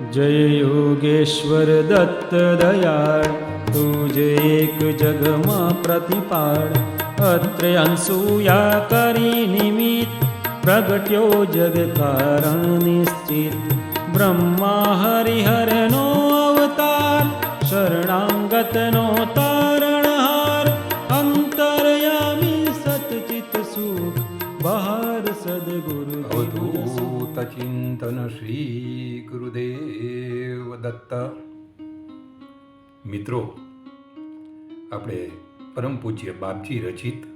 जय योगेश्वर दत्त दयाळ तुझे एक जगमा प्रतिपाळ. अत्र अंसूया करी निमित प्रगट्यो जगकारण निश्चित. ब्रह्मा हरिहरनो अवतार शरणाङ्गतनो तारणहार. अन्तर्यामि सतचित सुख बहार सद्गुरु अवधूत चिन्तन श्री ગુરુદેવ દત્ત. મિત્રો, આપણે પરમ પૂજ્ય બાપજી રચિત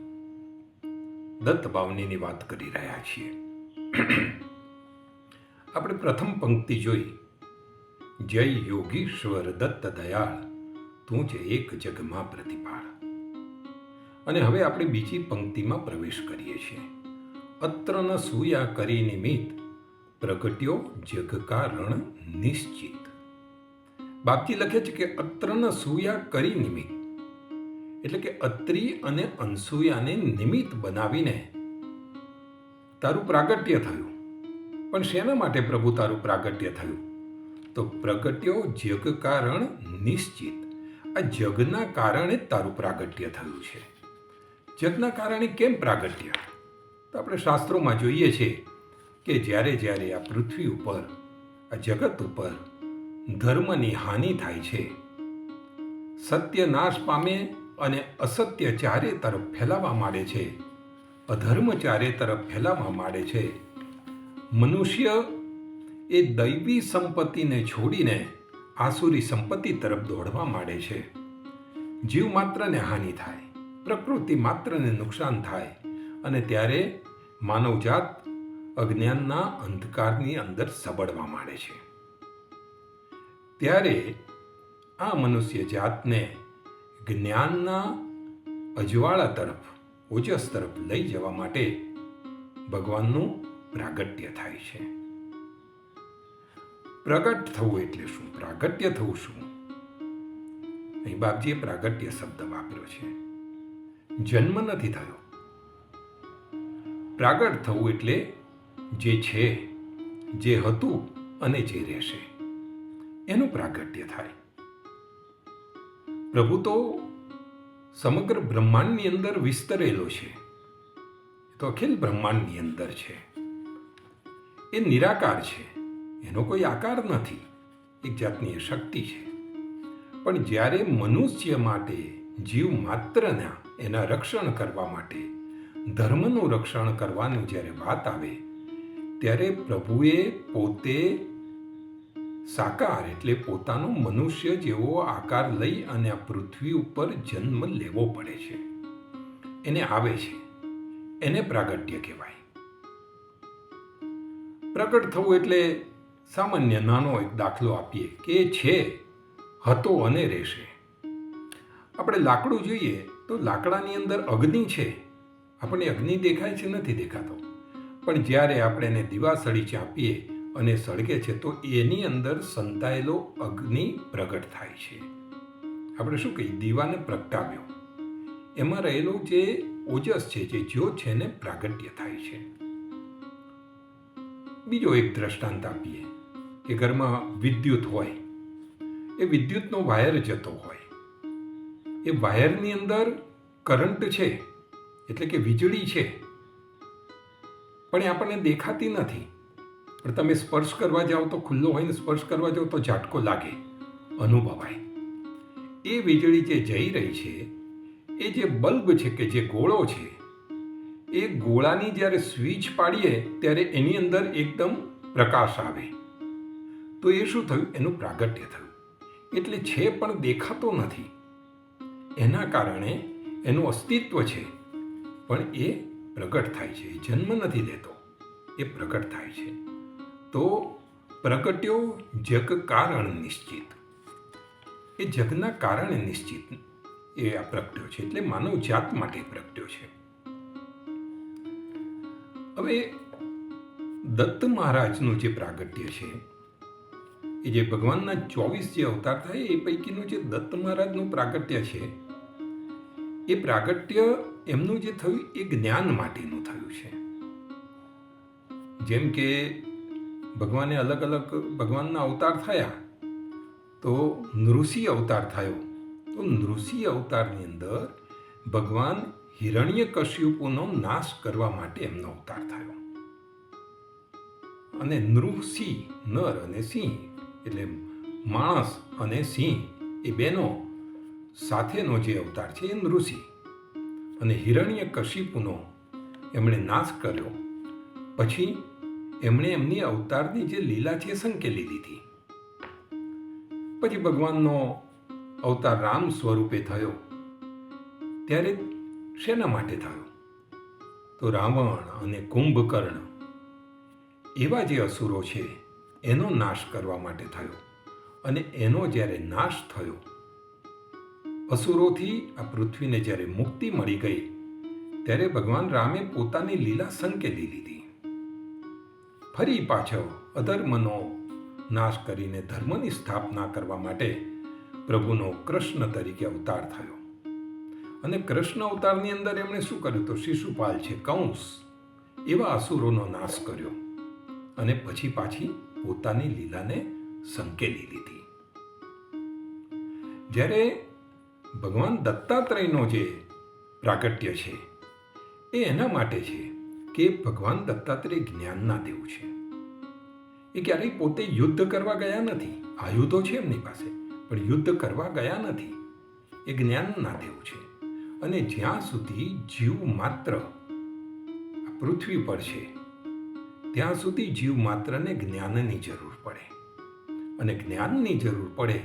દત્ત ભાવનીની વાત કરી રહ્યા છીએ. આપણે પ્રથમ પંક્તિ જોઈ. જય યોગીશ્વર દત્ત દયાળ, તું જ એક જગમાં પ્રતિપાળ. અને હવે આપણે બીજી પંક્તિમાં પ્રવેશ કરીએ છીએ. અત્ર સૂયા કરી નિમિત્ત પ્રગટ્યો જગ કારણ નિશ્ચિત. બાપજી લખે છે કે અત્રના સૂયા કરી નિમિત્ત. એટલે કે અત્રી અને અનસૂયાને નિમિત્ત બનાવીને તારું પ્રાગટ્ય થયું. પણ શેના માટે પ્રભુ તારું પ્રાગટ્ય થયું? તો પ્રગટ્યો જગ કારણ નિશ્ચિત. આ જગના કારણે તારું પ્રાગટ્ય થયું છે. જગના કારણે કેમ પ્રાગટ્ય? તો આપણે શાસ્ત્રોમાં જોઈએ છીએ કે જ્યારે જ્યારે આ પૃથ્વી ઉપર, આ જગત ઉપર ધર્મની હાનિ થાય છે, સત્ય નાશ પામે અને અસત્ય ચારે તરફ ફેલાવા માંડે છે, અધર્મ ચારે તરફ ફેલાવા માંડે છે, મનુષ્ય એ દૈવી સંપત્તિને છોડીને આસુરી સંપત્તિ તરફ દોડવા માંડે છે. જીવ માત્રને હાનિ થાય, પ્રકૃતિ માત્રને નુકસાન થાય અને ત્યારે માનવજાત અજ્ઞાનના અંધકારની અંદર સબડવા માંડે છે. ત્યારે આ મનુષ્ય જાતને જ્ઞાનના અજવાળા તરફ, ઓજસ તરફ લઈ જવા માટે ભગવાનનું પ્રાગટ્ય થાય છે. પ્રગટ થવું એટલે શું? પ્રાગટ્ય થવું શું? અહીં બાપજીએ પ્રાગટ્ય શબ્દ વાપર્યો છે. જન્મ નથી થયો. પ્રાગટ થવું એટલે જે છે, જે હતું અને જે રહેશે. એનું પ્રાગટ્ય થાય. પ્રભુ તો સમગ્ર બ્રહ્માંડની અંદર વિસ્તરેલો છે. તો અખિલ બ્રહ્માંડની અંદર છે. એ નિરાકાર છે. એનો કોઈ આકાર નથી. એક જાતની એ શક્તિ છે. પણ જ્યારે મનુષ્ય માટે જીવ માત્રના એના રક્ષણ કરવા માટે, ધર્મનું રક્ષણ કરવાનું જ્યારે વાત આવે ત્યારે પ્રભુએ પોતે સાકાર એટલે પોતાનો મનુષ્ય જેવો આકાર લઈ અને આ પૃથ્વી ઉપર જન્મ લેવો પડે છે. એને આવે છે. એને પ્રાગટ્ય કહેવાય. પ્રગટ થવું એટલે સામાન્ય નાનો એક દાખલો આપીએ કે છે, હતો અને રહેશે. આપણે લાકડું જોઈએ તો લાકડાની અંદર અગ્નિ છે. આપણને અગ્નિ દેખાય છે, નથી દેખાતો. પણ જ્યારે આપણે એને દિવાસળી ચાંપીએ અને સળગે છે, તો એની અંદર સંતાયેલો અગ્નિ પ્રગટ થાય છે. આપણે શું કહીએ? દીવાને પ્રગટાવ્યો. એમાં રહેલો જે ઓજસ છે, જે જ્યોત છે, એને પ્રાગટ્ય થાય છે. બીજો એક દ્રષ્ટાંત આપીએ કે ઘરમાં વિદ્યુત હોય. એ વિદ્યુતનો વાયર જતો હોય. એ વાયરની અંદર કરંટ છે, એટલે કે વીજળી છે. પણ એ આપણને દેખાતી નથી. પણ તમે સ્પર્શ કરવા જાઓ તો ખુલ્લો હોય ને સ્પર્શ કરવા જાઓ તો ઝાટકો લાગે, અનુભવાય. એ વીજળી જે જઈ રહી છે, એ જે બલ્બ છે કે જે ગોળો છે, એ ગોળાની જ્યારે સ્વિચ પાડીએ ત્યારે એની અંદર એકદમ પ્રકાશ આવે. તો એ શું થયું? એનું પ્રાગટ્ય થયું. એટલે છે પણ દેખાતો નથી. એના કારણે એનું અસ્તિત્વ છે. પણ એ પ્રગટ થાય છે જન્મ નથી લેતો, એ પ્રગટ થાય છે. તો પ્રગટ્યો જગ કારણ નિશ્ચિત. એ જગના કારણે નિશ્ચિત, એ આ પ્રગટ્યો છે, એટલે માનવ જાત માટે પ્રગટ્યો છે. હવે દત્ત મહારાજનું જે પ્રાગટ્ય છે, એ જે ભગવાનના ચોવીસ જે અવતાર થાય, એ પૈકીનું જે દત્ત મહારાજનું પ્રાગટ્ય છે, એ પ્રાગટ્ય એમનું જે થયું એ જ્ઞાન માટેનું થયું છે. જેમ કે ભગવાને અલગ અલગ ભગવાનના અવતાર થયા, તો નૃષિ અવતાર થયો. તો નૃષિ અવતારની અંદર ભગવાન હિરણ્ય કશ્યુપોનો નાશ કરવા માટે એમનો અવતાર થયો. અને નૃસિંહ નર અને સિંહ, એટલે માણસ અને સિંહ એ બેનો સાથેનો જે અવતાર છે એ નૃષિ અને હિરણ્ય કશિપુનો એમણે નાશ કર્યો. પછી એમણે એમની અવતારની જે લીલા છે સંકેલી લીધી પછી ભગવાનનો અવતાર રામ સ્વરૂપે થયો. ત્યારે શેના માટે થયો? તો રાવણ અને કુંભકર્ણ એવા જે અસુરો છે, એનો નાશ કરવા માટે થયો. અને એનો જ્યારે નાશ થયો અસુરોથી આ પૃથ્વીને જ્યારે મુક્તિ મળી ગઈ, ત્યારે ભગવાન રામે પોતાની લીલા સંકેલી લીધી. ફરી પાછો અધર્મનો નાશ કરીને ધર્મની સ્થાપના કરવા માટે પ્રભુનો કૃષ્ણ તરીકે અવતાર થયો. અને કૃષ્ણ અવતારની અંદર એમણે શું કર્યું તો શિશુપાલ છે કૌંસ, એવા અસુરોનો નાશ કર્યો અને પછી પાછી પોતાની લીલાને સંકેલી લીધી. જ્યારે ભગવાન દત્તાત્રેયનો જે પ્રાગટ્ય છે, એ એના માટે છે કે ભગવાન દત્તાત્રેય જ્ઞાનના દેવ છે. એ ક્યારેય પોતે યુદ્ધ કરવા ગયા નથી. આયુધો છે એમની પાસે, પણ યુદ્ધ કરવા ગયા નથી. એ જ્ઞાનના દેવ છે. અને જ્યાં સુધી જીવ માત્ર પૃથ્વી પર છે, ત્યાં સુધી જીવ માત્રને જ્ઞાનની જરૂર પડે. અને જ્ઞાનની જરૂર પડે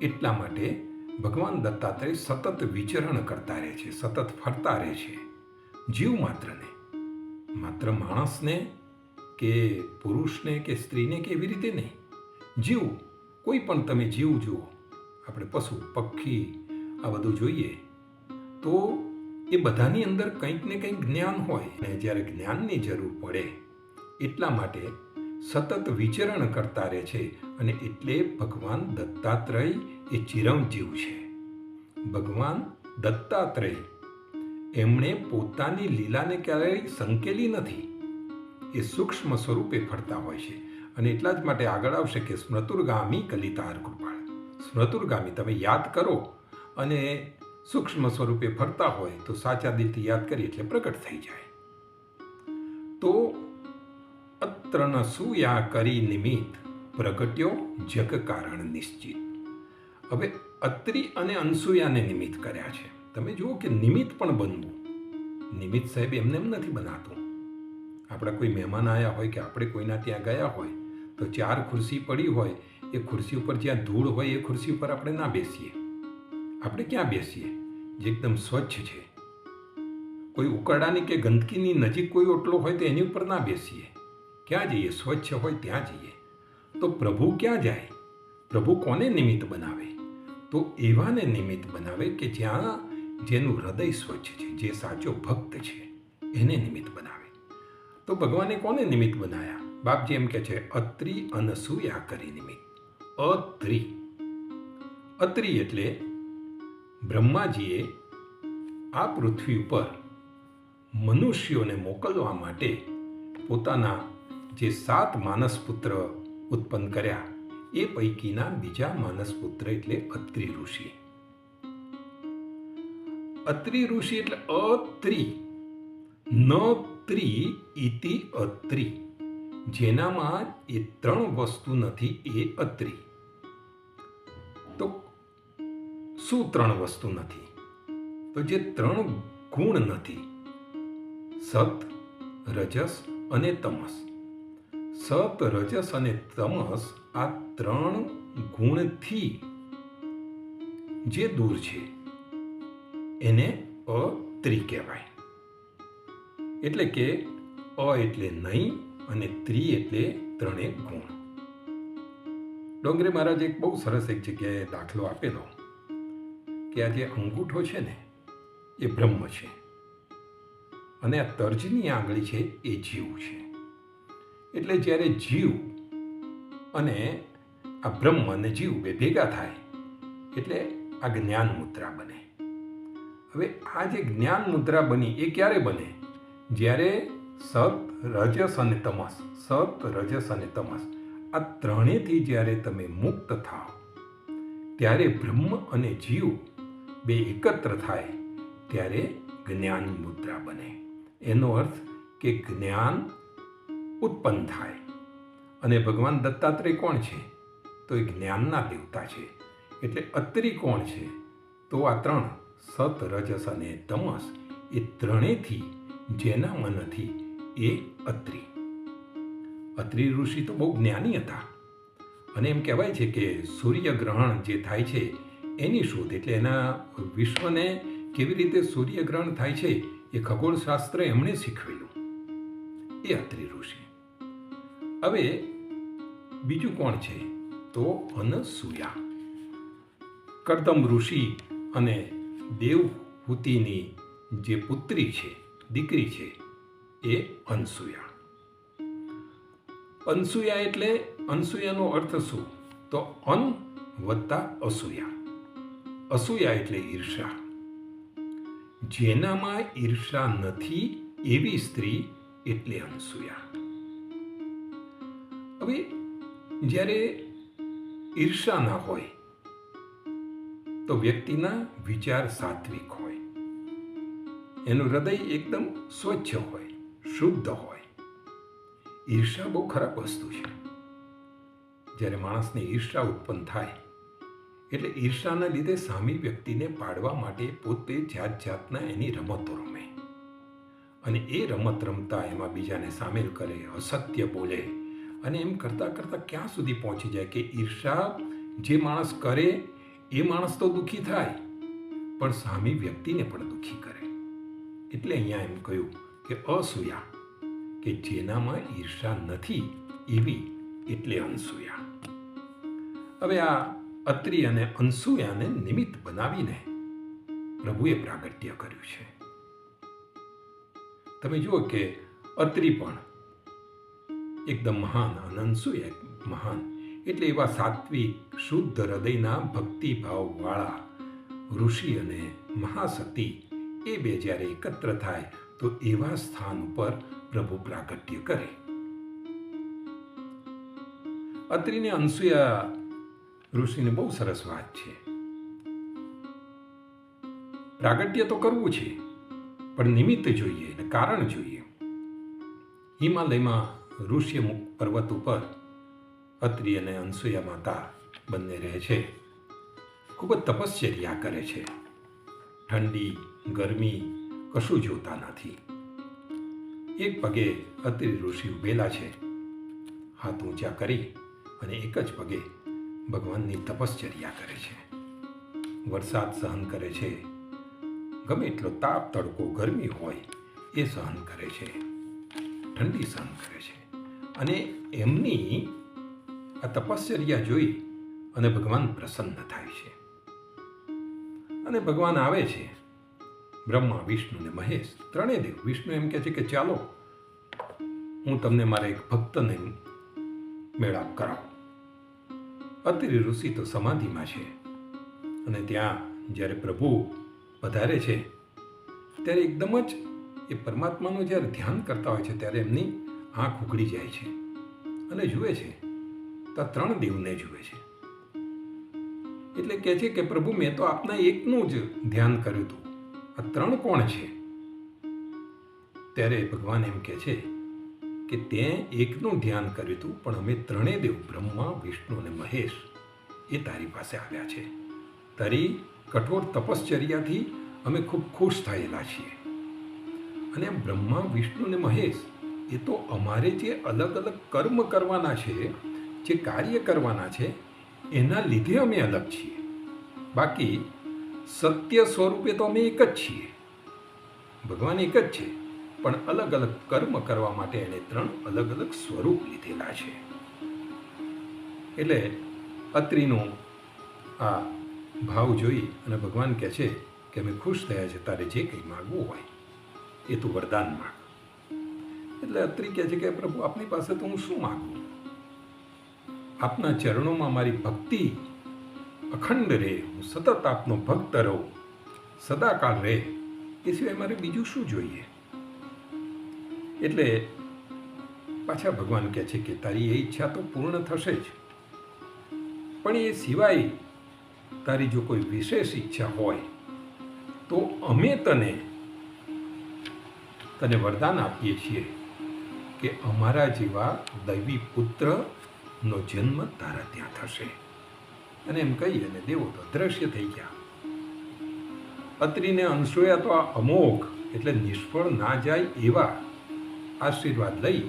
એટલા માટે ભગવાન દત્તાત્રેય સતત વિચરણ કરતા રહે છે, સતત ફરતા રહે છે. જીવ માત્રને માત્ર માણસને કે પુરુષને કે સ્ત્રીને કે એવી રીતે નહીં. જીવ, કોઈ પણ તમે જીવ જુઓ, આપણે પશુ, પક્ષી, આ બધું જોઈએ, તો એ બધાની અંદર કંઈક ને કંઈક જ્ઞાન હોય. અને જ્યારે જ્ઞાનની જરૂર પડે, એટલા માટે સતત વિચરણ કરતા રહે છે. અને એટલે ભગવાન દત્તાત્રેય એ ચિરંજીવ છે. ભગવાન દત્તાત્રેય. એમણે પોતાની લીલાને ક્યારેય સંકેલી નથી. એ સૂક્ષ્મ સ્વરૂપે ફરતા હોય છે અને એટલા જ માટે આગળ આવશે કે સ્મૃતુર્ગામી કલિતાર કૃપાળ. સ્મૃતુર્ગામી, તમે યાદ કરો અને સૂક્ષ્મ સ્વરૂપે ફરતા હોય તો સાચા દિલથી યાદ કરી એટલે પ્રગટ થઈ જાય. તો અત્ર ન સુયા કરી નિમિત્ત પ્રગટ્યો જગ કારણ નિશ્ચિત. હવે અત્રિ અને અનસુયાને નિમિત્ત કર્યા છે. તમે જુઓ કે નિમિત્ત પણ બનવું. નિમિત્ત સાહેબ એમને એમ નથી બનાતું. આપણા કોઈ મહેમાન આવ્યા હોય કે આપણે કોઈના ત્યાં ગયા હોય, તો ચાર ખુરશી પડી હોય, એ ખુરશી ઉપર જ્યાં ધૂળ હોય એ ખુરશી ઉપર આપણે ના બેસીએ. આપણે ક્યાં બેસીએ? જે એકદમ સ્વચ્છ છે. કોઈ ઉકરડાની કે ગંદકીની નજીક કોઈ ઓટલો હોય તો એની ઉપર ના બેસીએ. ક્યાં જઈએ? સ્વચ્છ હોય ત્યાં જઈએ. તો પ્રભુ ક્યાં જાય? પ્રભુ કોને નિમિત્ત બનાવે? તો એવાને નિમિત્ત બનાવે કે જ્યાં જેનું હૃદય સ્વચ્છ છે, જે સાચો ભક્ત છે, એને નિમિત્ત બનાવે. તો ભગવાને કોને નિમિત્ત બનાવ્યા બાપજી એમ કે છે, અત્રિ અનસૂયા કરી નિમિત્ત. અત્રિ. અત્રિ એટલે બ્રહ્માજીએ આ પૃથ્વી ઉપર મનુષ્યોને મોકલવા માટે પોતાના જે સાત માનસ પુત્ર ઉત્પન્ન કર્યા. એ પૈકીના બીજા માનસ પુત્ર એટલે અત્રિ ઋષિ. અત્રિ ઋષિ એટલે અત્રિ, ન ત્રિ ઇતિ અત્રિ. જેનામાં એ ત્રણ વસ્તુ નથી, એ અત્રિ. તો શું ત્રણ વસ્તુ નથી? તો જે ત્રણ ગુણ નથી, સત, રજસ અને તમસ. સત રજસ અને તમસ આ ત્રણ ગુણથી જે દૂર છે, એને અત્રિ કહેવાય. એટલે કે અ એટલે નહીં અને ત્રિ એટલે ત્રણેક ગુણ. ડોંગરે મહારાજ એક બહુ સરસ એક જગ્યાએ દાખલો આપેલો કે આ જે અંગૂઠો છે ને, એ બ્રહ્મ છે. અને આ તર્જની આંગળી છે, એ જીવ છે. એટલે જ્યારે જીવ અને આ બ્રહ્મ અને જીવ બે ભેગા થાય, એટલે આ જ્ઞાન મુદ્રા બને. હવે આ જે જ્ઞાન મુદ્રા બની એ ક્યારે બને? જ્યારે સત, રજસ અને તમસ, સત, રજસ અને તમસ આ ત્રણેયથી જ્યારે તમે મુક્ત થાઓ ત્યારે બ્રહ્મ અને જીવ બે એકત્ર થાય, ત્યારે જ્ઞાન મુદ્રા બને. એનો અર્થ કે જ્ઞાન ઉત્પન્ન થાય. અને ભગવાન દત્તાત્રેય કોણ છે? તો એ જ્ઞાનના દેવતા છે. એટલે અત્રિ કોણ છે? તો આ ત્રણ સત રજસ અને તમસ એ ત્રણેયથી જેના મનથી એ અત્રિ. અત્રિ ઋષિ તો બહુ જ્ઞાની હતા. અને એમ કહેવાય છે કે સૂર્યગ્રહણ જે થાય છે એની શોધ એટલે એના વિશ્વને કેવી રીતે સૂર્યગ્રહણ થાય છે એ ખગોળશાસ્ત્ર એમણે શીખવેલું. એ અત્રિ ઋષિ. હવે બીજું કોણ છે? તો અનસૂયા. કરદમ ઋષિ અને દેવહૂતિની જે પુત્રી છે, દીકરી છે, એ અનસૂયા. અનસૂયા એટલે અનસૂયાનો અર્થ શું? તો અન વત્તા અસૂયા. અસૂયા એટલે ઈર્ષા જેનામાં ઈર્ષા નથી, એવી સ્ત્રી એટલે અનસૂયા. હવે જ્યારે ઈર્ષા ના હોય, તો વ્યક્તિના વિચાર સાત્વિક હોય. એનું હૃદય એકદમ સ્વચ્છ હોય, શુદ્ધ હોય. ઈર્ષા બહુ ખરાબ વસ્તુ છે. જ્યારે માણસને ઈર્ષા ઉત્પન્ન થાય, એટલે ઈર્ષાના લીધે સામી વ્યક્તિને પાડવા માટે પોતે જાત જાતના એની રમતો રમે. અને એ રમત રમતા એમાં બીજાને સામેલ કરે, અસત્ય બોલે અને એમ કરતાં કરતાં ક્યાં સુધી પહોંચી જાય કે ઈર્ષા જે માણસ કરે, એ માણસ તો દુઃખી થાય. પણ સામી વ્યક્તિને પણ દુઃખી કરે. એટલે અહીંયા એમ કહ્યું કે અસૂયા, કે જેનામાં ઈર્ષા નથી, એવી એટલે અનસૂયા હવે આ અત્રિ અને અનસૂયાને નિમિત્ત બનાવીને પ્રભુએ પ્રાગટ્ય કર્યું છે. તમે જુઓ કે અત્રિ પણ એકદમ મહાન અને એક મહાન, એટલે એવા સાત્વિક, શુદ્ધ હૃદયના ભક્તિભાવવાળા ઋષિ અને મહાસતી એ બે જ્યારે એકત્ર થાય, તો એવા સ્થાન ઉપર પ્રભુ પ્રાગટ્ય કરે. અત્રિને અંશુયા ઋષિને બહુ સરસ વાત છે. પ્રાગટ્ય તો કરવું છે, પણ નિમિત્ત જોઈએ અને કારણ જોઈએ. હિમાલયમાં ઋષ્યમુખ પર્વત ઉપર અત્રિ અને અનસૂયા માતા બંને રહે છે. ખૂબ જ તપશ્ચર્યા કરે છે. ઠંડી, ગરમી કશું જોતા નથી. એક પગે અત્રિ ઋષિ ઉભેલા છે. હાથ ઊંચા કરી અને એક જ પગે ભગવાનની તપશ્ચર્યા કરે છે. વરસાદ સહન કરે છે. ગમે એટલો તાપ તડકો ગરમી હોય એ સહન કરે છે. ઠંડી સહન કરે છે. અને એમની આ તપશ્ચર્યા જોઈ અને ભગવાન પ્રસન્ન થાય છે. અને ભગવાન આવે છે. બ્રહ્મા, વિષ્ણુ ને મહેશ, ત્રણેય દેવ. વિષ્ણુ એમ કહે છે કે ચાલો, હું તમને મારા એક ભક્તને મેળાપ કરાવું. અત્રિ ઋષિ તો સમાધિમાં છે. અને ત્યાં જ્યારે પ્રભુ વધારે છે, ત્યારે એકદમ જ એ પરમાત્માનું જ્યારે ધ્યાન કરતા હોય છે, ત્યારે એમની આંખ ઉઘડી જાય છે અને જુએ છે. તો ત્રણ દેવને જુએ છે. એટલે કહે છે કે પ્રભુ, મેં તો આપના એકનું જ ધ્યાન કર્યું હતું. આ ત્રણ કોણ છે? ત્યારે ભગવાન એમ કહે છે કે તે એકનું ધ્યાન કર્યું હતું, પણ અમે ત્રણેય દેવ, બ્રહ્મા, વિષ્ણુ અને મહેશ એ તારી પાસે આવ્યા છે. તારી કઠોર તપશ્ચર્યાથી અમે ખૂબ ખુશ થયેલા છીએ. અને બ્રહ્મા, વિષ્ણુ અને મહેશ એ તો અમારે જે અલગ અલગ કર્મ કરવાના છે, જે કાર્ય કરવાના છે, એના લીધે અમે અલગ છીએ. બાકી સત્ય સ્વરૂપે તો અમે એક જ છીએ. ભગવાન એક જ છે, પણ અલગ અલગ કર્મ કરવા માટે એણે ત્રણ અલગ અલગ સ્વરૂપ લીધેલા છે. એટલે અત્રિનો આ ભાવ જોઈ અને ભગવાન કહે છે કે અમે ખુશ થયા છે, તારે જે કંઈ માગવું હોય એ તું વરદાન માગ. એટલે અત્રિ કહે છે કે, પ્રભુ, આપની પાસે તો હું શું માગું? આપના ચરણોમાં મારી ભક્તિ અખંડ રહે, હું સતત આપનો ભક્ત રહું, સદાકાળ રહે, એ સિવાય મારે બીજું શું જોઈએ? એટલે પાછા ભગવાન કહે છે કે, તારી એ ઈચ્છા તો પૂર્ણ થશે જ. પણ એ સિવાય તારી જો કોઈ વિશેષ ઈચ્છા હોય, તો અમે તને તને વરદાન આપીએ છીએ. કે અમારા જેવા દૈવી પુત્રનો જન્મ તારા ત્યાં થશે. અને એમ કહી અને દેવો તો દ્રશ્ય થઈ ગયા. અત્રિને અંશોયા તો આ અમોઘ એટલે નિષ્ફળ ના જાય એવા આશીર્વાદ લઈ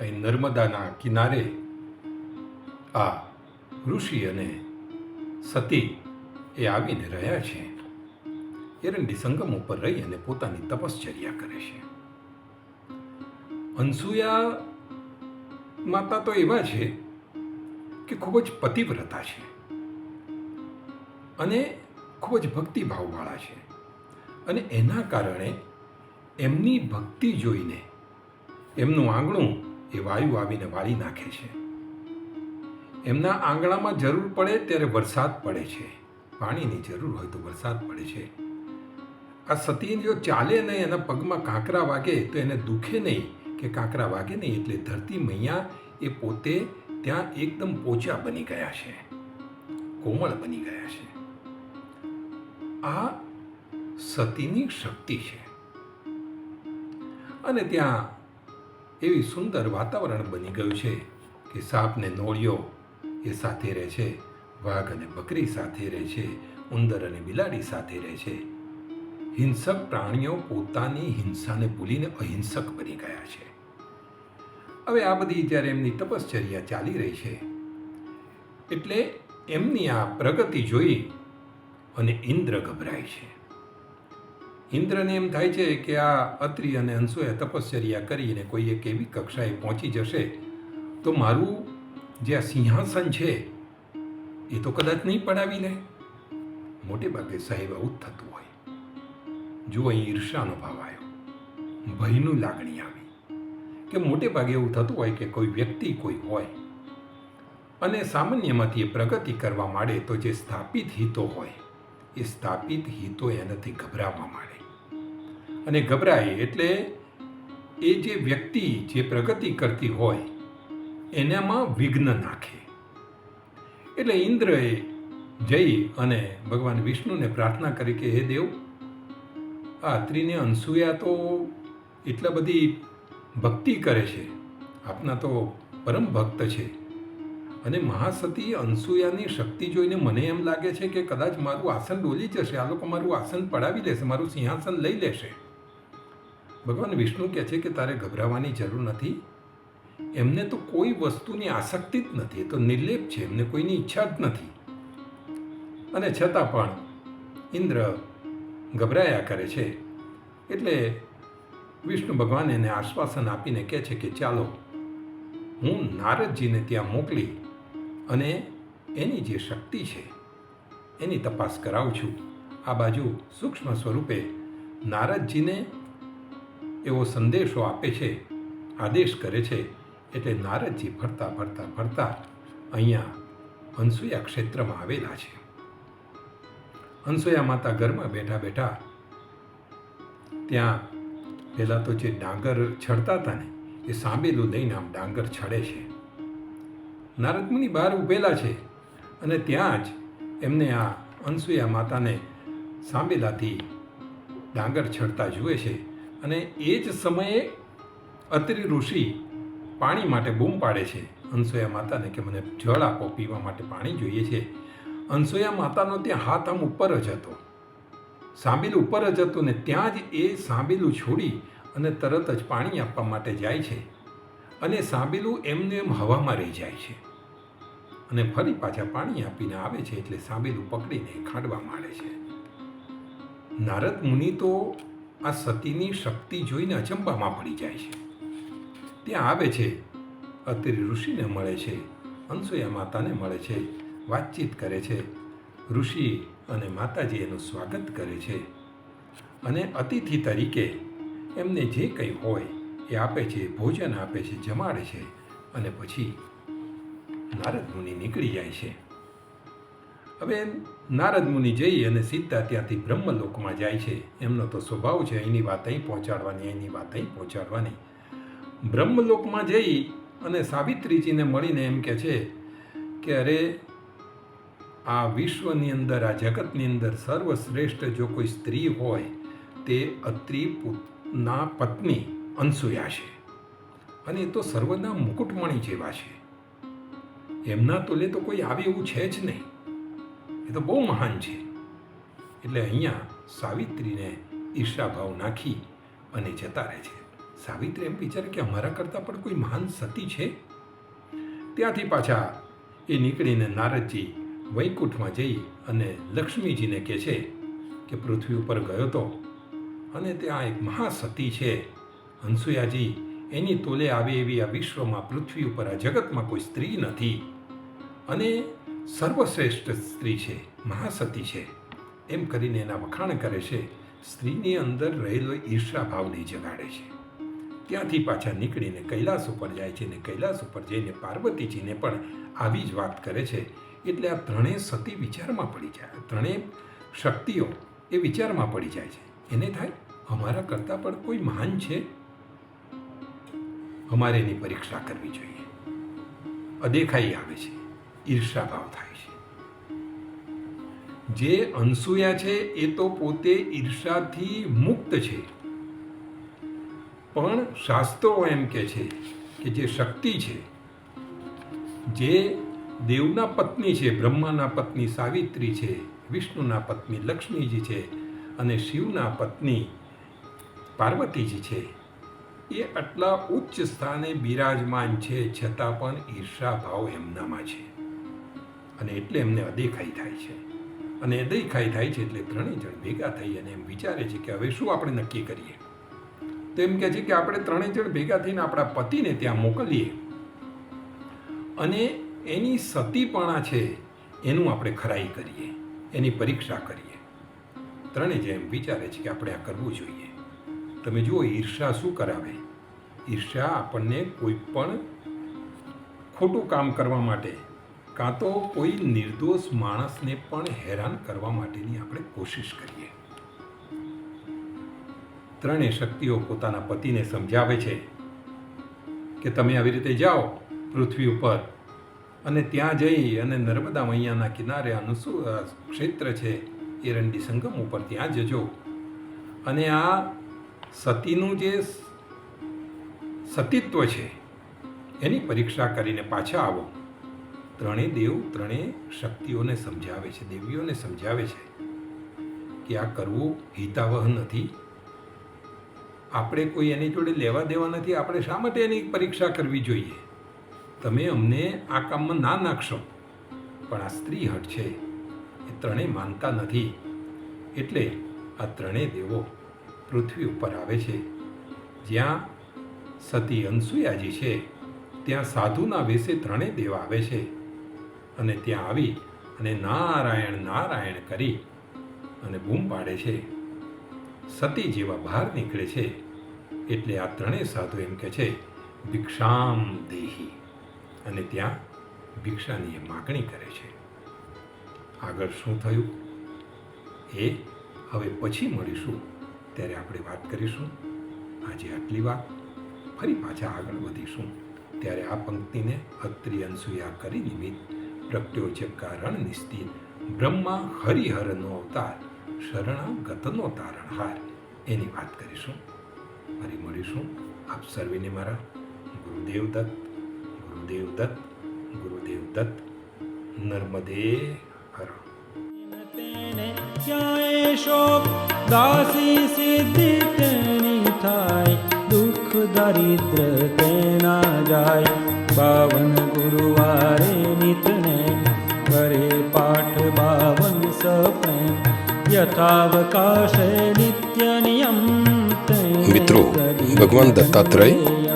અહીં નર્મદાના કિનારે આ ઋષિ અને સતી એ આવીને રહ્યા છે. એરંડી સંગમ ઉપર રહી અને પોતાની તપશ્ચર્યા કરે છે. અનસુયા માતા તો એવા છે કે ખૂબ જ પતિવ્રતા છે અને ખૂબ જ ભક્તિભાવવાળા છે. અને એના કારણે એમની ભક્તિ જોઈને એમનું આંગણું એ વાયુ આવીને વાળી નાખે છે. એમના આંગણામાં જરૂર પડે ત્યારે વરસાદ પડે છે. પાણીની જરૂર હોય તો વરસાદ પડે છે. આ સતી જો ચાલે નહીં, એના પગમાં કાંકરા વાગે તો એને દુખે નહીં. કે કાંકરા વાગે નહીં એટલે ધરતી મૈયા એ પોતે ત્યાં એકદમ પોચા બની ગયા છે. કોમળ બની ગયા છે. આ સતીની શક્તિ છે. અને ત્યાં એવી સુંદર વાતાવરણ બની ગયું છે કે સાપને નોળિયો એ સાથે રહે છે, વાઘ અને બકરી સાથે રહે છે, ઉંદર અને બિલાડી સાથે રહે છે. હિંસક પ્રાણીઓ પોતાની હિંસાને ભૂલીને અહિંસક બની ગયા છે. હવે આ બધી જ્યારે એમની તપશ્ચર્યા ચાલી રહી છે, એટલે એમની આ પ્રગતિ જોઈ અને ઇન્દ્ર ગભરાય છે. ઇન્દ્રને એમ થાય છે કે આ અત્રિ અને અંશુએ તપશ્ચર્યા કરીને કોઈ એક એવી કક્ષાએ પહોંચી જશે, તો મારું જે આ સિંહાસન છે, એ તો કદાચ નહીં પડાવી લે મોટે ભાગે સાહેબ આવું થતું હોય. જુઓ, અહીં ઈર્ષાનો ભાવ આવ્યો ભયનું લાગણી આવી કે મોટે ભાગે એવું થતું હોય કે કોઈ વ્યક્તિ કોઈ હોય અને સામાન્યમાંથી એ પ્રગતિ કરવા માંડે તો જે સ્થાપિત હિતો હોય, એ સ્થાપિત હિતો એનાથી ગભરાવા માંડે. અને ગભરાય એટલે એ જે વ્યક્તિ જે પ્રગતિ કરતી હોય, એનામાં વિઘ્ન નાખે. એટલે ઇન્દ્રએ જઈ અને ભગવાન વિષ્ણુને પ્રાર્થના કરી કે, હે દેવ અત્રિને અનસૂયા તો એટલા બધી ભક્તિ કરે છે. આપના તો પરમ ભક્ત છે. અને મહાસતી અનસૂયાની શક્તિ જોઈને મને એમ લાગે છે કે કદાચ મારું આસન ડોલી જશે. આ લોકો મારું આસન પડાવી લેશે, મારું સિંહાસન લઈ લેશે. ભગવાન વિષ્ણુ કહે છે કે તારે ગભરાવાની જરૂર નથી. એમને તો કોઈ વસ્તુની આસક્તિ જ નથી. તો નિર્લેપ છે. એમને કોઈની ઈચ્છા જ નથી. અને છતાં પણ ઇન્દ્ર ગભરાયા કરે છે. એટલે વિષ્ણુ ભગવાન એને આશ્વાસન આપીને કહે છે કે ચાલો, હું નારદજીને ત્યાં મોકલી અને એની જે શક્તિ છે, એની તપાસ કરાવું છું. આ બાજુ સૂક્ષ્મ સ્વરૂપે નારદજીને એવો સંદેશો આપે છે, આદેશ કરે છે, એટલે નારદજી ફરતા ફરતા ફરતા અહીંયા અનસુયા ક્ષેત્રમાં આવેલા છે. અનસુયા માતા ઘરમાં બેઠા બેઠા ત્યાં પહેલાં તો જે ડાંગર છડતા હતા ને, એ સાંભેલું લઈને આમ ડાંગર છડે છે. નારદમુનિ બહાર ઊભેલા છે અને ત્યાં જ એમને આ અનસુયા માતાને સાંભેલાથી ડાંગર છડતા જુએ છે અને એ જ સમયે અત્રિ ઋષિ પાણી માટે બૂમ પાડે છે. અનસુયા માતાને કે મને જળ આપો, પીવા માટે પાણી જોઈએ છે. અનસુયા માતાનો ત્યાં હાથ આમ ઉપર જ હતો. સાંબેલું ઉપર જ હતું ને ત્યાં જ એ સાંબેલું છોડી અને તરત જ પાણી આપવા માટે જાય છે અને સાંબેલું એમને એમ હવામાં રહી જાય છે. અને ફરી પાછા પાણી આપીને આવે છે એટલે સાંબેલું પકડીને ખાંડવા માંડે છે. નારદ મુનિ તો આ સતીની શક્તિ જોઈને અચંબામાં પડી જાય છે. ત્યાં આવે છે. અત્રિ ઋષિને મળે છે. અનસૂયા માતાને મળે છે. વાતચીત કરે છે. ઋષિ અને માતાજી એનું સ્વાગત કરે છે. અને અતિથિ તરીકે એમને જે કંઈ હોય એ આપે છે, ભોજન આપે છે, જમાડે છે અને પછી નારદ મુનિ નીકળી જાય છે. હવે નારદ મુનિ જઈ અને સીધા ત્યાંથી બ્રહ્મલોકમાં જાય છે. એમનો તો સ્વભાવ છે, અહીંની વાત અહીં પહોંચાડવાની, અહીંની વાત અહીં પહોંચાડવાની. બ્રહ્મલોકમાં જઈ અને સાવિત્રીજીને મળીને એમ કહે છે કે, અરે આ વિશ્વની અંદર, આ જગતની અંદર સર્વશ્રેષ્ઠ જો કોઈ સ્ત્રી હોય, તે અત્રિ પુતના અનસૂયા છે. અને એ તો સર્વના મુકુટમણી જેવા છે. એમના તોલે તો કોઈ આવે એવું છે જ નહીં. એ તો બહુ મહાન છે. એટલે અહીંયા સાવિત્રીને ઈર્ષાભાવ નાખી અને જતા રહે છે. સાવિત્રી એમ વિચારે કે અમારા કરતાં પણ કોઈ મહાન સતી છે? ત્યાંથી પાછા એ નીકળીને નારદજી વૈકુંઠમાં જઈ અને લક્ષ્મીજીને કહે છે કે પૃથ્વી ઉપર ગયો તો. અને ત્યાં એક મહાસતી છે. હંસુયાજી, એની તોલે આવે એવી આ વિશ્વમાં પૃથ્વી ઉપર આ જગતમાં કોઈ સ્ત્રી નથી. અને સર્વશ્રેષ્ઠ સ્ત્રી છે, મહાસતી છે. એમ કરીને એના વખાણ કરે છે, સ્ત્રીની અંદર રહેલો ઈર્ષા ભાવને જગાડે છે. ત્યાંથી પાછા નીકળીને કૈલાસ ઉપર જાય છે અને કૈલાસ ઉપર જઈને પાર્વતીજીને પણ આવી જ વાત કરે છે એટલે આ ત્રણેય સતી વિચારમાં પડી જાય. ત્રણેય શક્તિઓ એ વિચારમાં પડી જાય છે. એને થાય, અમારા કરતાં પણ કોઈ મહાન છે? અમારે એની પરીક્ષા કરવી જોઈએ. અદેખાઈ આવે છે. ઈર્ષાભાવ થાય છે. જે અનસૂયા છે એ તો પોતે ઈર્ષાથી મુક્ત છે. પણ શાસ્ત્રો એમ કે છે કે જે શક્તિ છે, જે દેવના પત્ની છે, બ્રહ્માના પત્ની સાવિત્રી છે, વિષ્ણુના પત્ની લક્ષ્મીજી છે અને શિવના પત્ની પાર્વતીજી છે. એ આટલા ઉચ્ચ સ્થાને બિરાજમાન છે, છતાં પણ ઈર્ષા ભાવ એમનામાં છે અને એટલે એમને અદેખાઈ થાય છે. અને અદેખાઈ થાય છે એટલે ત્રણેય જણ ભેગા થઈ અને એમ વિચારે છે કે હવે શું આપણે નક્કી કરીએ? તો એમ કહે છે કે આપણે ત્રણેય જણ ભેગા થઈને આપણા પતિને ત્યાં મોકલીએ. અને એની સતીપણા છે, એનું આપણે ખરાઈ કરીએ, એની પરીક્ષા કરીએ. ત્રણે જેમ વિચારે છે કે આપણે આ કરવું જોઈએ. તમે જુઓ ઈર્ષા શું કરાવે? ઈર્ષા આપણને કોઈ પણ ખોટું કામ કરવા માટે, કાં તો કોઈ નિર્દોષ માણસને પણ હેરાન કરવા માટેની આપણે કોશિશ કરીએ. ત્રણેય શક્તિઓ પોતાના પતિને સમજાવે છે કે તમે આવી રીતે જાઓ, પૃથ્વી ઉપર અને ત્યાં જઈ અને નર્મદા મૈયાના કિનારે અનુસુ ક્ષેત્ર છે એરંડી સંગમ ઉપર ત્યાં જજો. અને આ સતીનું જે સતીત્વ છે, એની પરીક્ષા કરીને પાછા આવો. ત્રણેય દેવ ત્રણેય શક્તિઓને સમજાવે છે, દેવીઓને સમજાવે છે કે આ કરવું હિતાવહ નથી. આપણે કોઈ એની જોડે લેવા દેવા નથી, આપણે શા માટે એની પરીક્ષા કરવી જોઈએ? તમે અમને આ કામમાં ના નાખશો. પણ આ સ્ત્રી હટ છે. એ ત્રણેય માનતા નથી. એટલે આ ત્રણેય દેવો પૃથ્વી ઉપર આવે છે. જ્યાં સતી અનસુયાજી છે, ત્યાં સાધુના વેશે ત્રણેય દેવ આવે છે. અને ત્યાં આવી અને નારાયણ નારાયણ કરી અને બૂમ પાડે છે. સતી જેવા બહાર નીકળે છે. એટલે આ ત્રણેય સાધુ એમ કે છે, ભિક્ષામ દેહી. અને ત્યાં ભિક્ષાની એ માગણી કરે છે. આગળ શું થયું? એ હવે પછી મળીશું. ત્યારે આપણે વાત કરીશું. આજે આટલી વાત. ફરી પાછા આગળ વધીશું. ત્યારે આ પંક્તિને અત્રિ અનસુયા કરી નિમિત્ત પ્રગટ્યો છે કારણ નિશ્ચિત બ્રહ્મા હરિહરનો અવતાર શરણાગતનો તારણહાર એની વાત કરીશું. ફરી મળીશું. આપ સર્વેને મારા ગુરુદેવ દત્ત ગુરુદેવ દત્ત ગુરુદેવ દત્ત નર્મદે હર તેને ક્યાંય શોક દાસી સિદ્ધિ તેની થાય દુઃખ દરિદ્ર તેના જાય બાવન ગુરુવારે નિતને કરે પાઠ બાવન સપ્રેમ યથાવકાશે નિત્ય નિયમ મિત્રો ભગવાન દત્તાત્રેય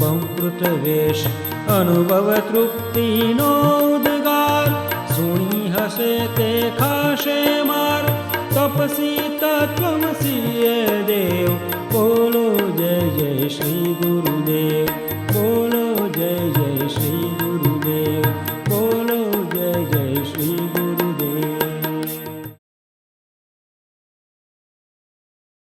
कृतवेश अनुभव तृप्तिनोद्गार सुनि हसे ते खाशे मार तपसि तमसि य देव। बोलो जय जय श्री गुरुदेव।